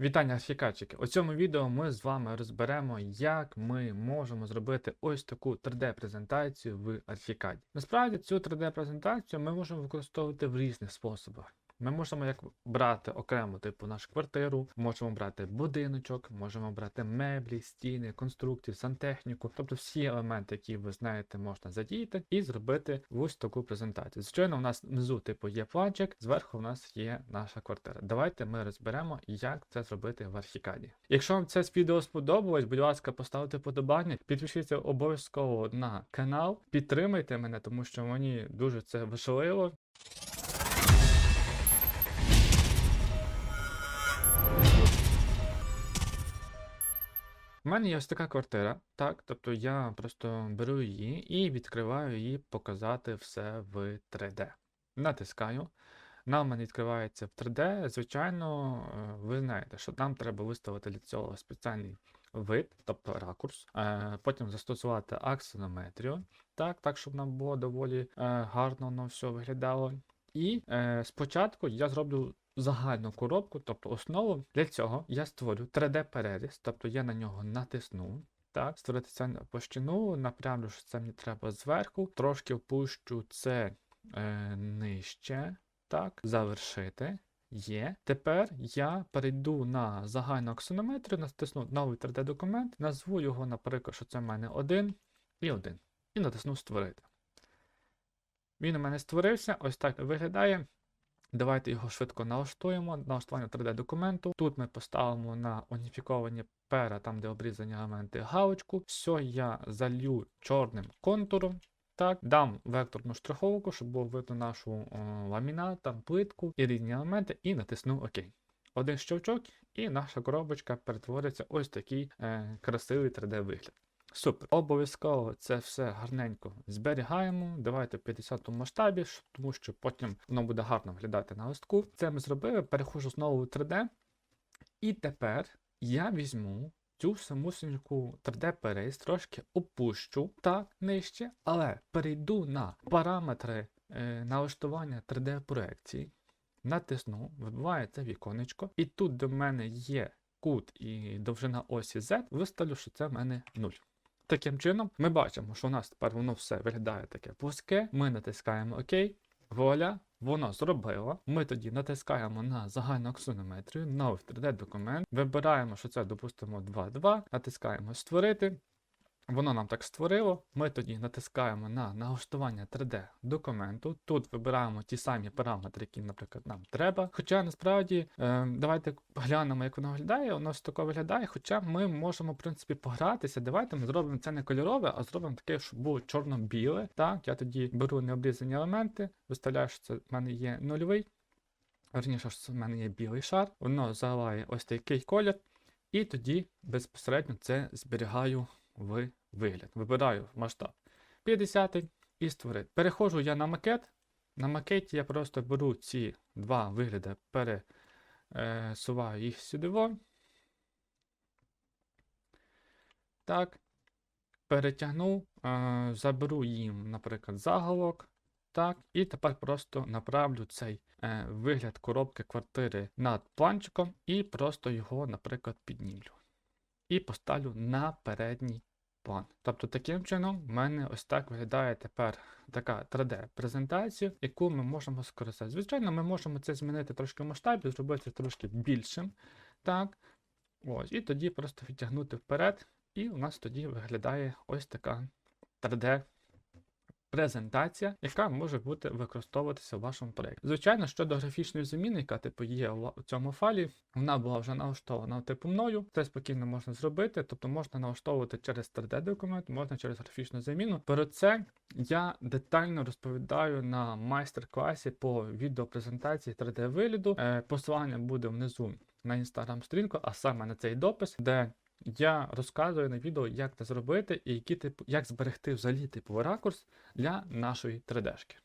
Вітання фікачики! У цьому відео ми з вами розберемо, як ми можемо зробити ось таку 3D-презентацію в Архікаді. Насправді цю 3D-презентацію ми можемо використовувати в різних способах. Ми можемо як брати окремо типу нашу квартиру, можемо брати будиночок, можемо брати меблі, стіни, конструкції, сантехніку, тобто всі елементи, які ви знаєте, можна задіяти і зробити ось таку презентацію. Звичайно, у нас внизу типу є планчик, зверху у нас є наша квартира. Давайте ми розберемо, як це зробити в Архікаді. Якщо вам це відео сподобалось, будь ласка, поставте подобання, підпишіться обов'язково на канал, підтримайте мене, тому що мені дуже це важливо. У мене є ось така квартира, так, тобто я просто беру її і відкриваю її показати все в 3D. Натискаю. Нам мене відкривається в 3D. Звичайно, е, ви знаєте, що нам треба виставити для цього спеціальний вид, тобто ракурс, е, потім застосувати аксонометрію, так, так, щоб нам було доволі е, гарно воно все виглядало. І спочатку я зроблю загальну коробку, тобто основу. Для цього я створю 3D-переріз, тобто я на нього натисну. Так, створити це площину, напрямлю, що це мені треба зверху, трошки опущу це е, нижче. Так, завершити. Є. Тепер я перейду на загальну аксонометрію, натисну новий 3D-документ, назву його, наприклад, що це в мене один і один. І натисну Створити. Він у мене створився, ось так виглядає. Давайте його швидко налаштуємо. Налаштування 3D-документу. Тут ми поставимо на уніфіковані пера, там де обрізані елементи, галочку. Все я залью чорним контуром. Так, дам векторну штриховку, щоб було видно нашу о, ламінат, там плитку і різні елементи, і натисну ОК. Один щелчок, і наша коробочка перетвориться ось такий е, красивий 3D-вигляд. Супер. Обов'язково це все гарненько зберігаємо. Давайте в 50 масштабі, тому що потім воно буде гарно виглядати на листку. Це ми зробили, перехожу знову в 3D. І тепер я візьму цю самусеньку 3D-перейс, трошки опущу так нижче, але перейду на параметри е, налаштування 3D-проекції. Натисну, вибиваю це віконечко, і тут до мене є кут і довжина осі Z, виставлю, що це в мене 0. Таким чином, ми бачимо, що у нас тепер воно все виглядає таке плоске. Ми натискаємо ОК. Вуаля, воно зробило. Ми тоді натискаємо на загальну аксонометрію, новий 3D-документ. Вибираємо, що це, допустимо, 2.2, натискаємо Створити. Воно нам так створило. Ми тоді натискаємо на налаштування 3D документу. Тут вибираємо ті самі параметри, які, наприклад, нам треба. Хоча насправді е, давайте глянемо, як воно виглядає. Воно ж таке виглядає. Хоча ми можемо, в принципі, погратися. Давайте ми зробимо це не кольорове, а зробимо таке, щоб було чорно-біле. Так, я тоді беру необрізані елементи, виставляю, що це в мене є нульовий. Верніше, що в мене є білий шар. Воно заливає ось такий колір. І тоді безпосередньо це зберігаю в вигляд. Вибираю масштаб 50 і створити. Переходжу я на макет. На макеті я просто беру ці два вигляди, пересуваю їх сюди. Так. Перетягну, е, заберу їм, наприклад, заголовок. Так, і тепер просто направлю цей е, вигляд коробки квартири над планчиком і просто його, наприклад, піднімлю. І поставлю на передній план. Тобто, таким чином, в мене ось так виглядає тепер така 3D-презентація, яку ми можемо скористатися. Звичайно, ми можемо це змінити трошки в масштабі, зробити трошки більшим. Так. Ось, і тоді просто відтягнути вперед, і у нас тоді виглядає ось така 3D презентація, яка може бути використовуватися в вашому проєкті. Звичайно, щодо графічної заміни, яка типу є у цьому файлі, вона була вже налаштована типу мною. Це спокійно можна зробити, тобто можна налаштовувати через 3D-документ, можна через графічну заміну. Про це я детально розповідаю на майстер-класі по відеопрезентації 3D-вигляду. Е, посилання буде внизу на інстаграм-сторінку, а саме на цей допис, де я розказую на відео, як це зробити і які типу, як зберегти взагалі типовий ракурс для нашої 3D-шки.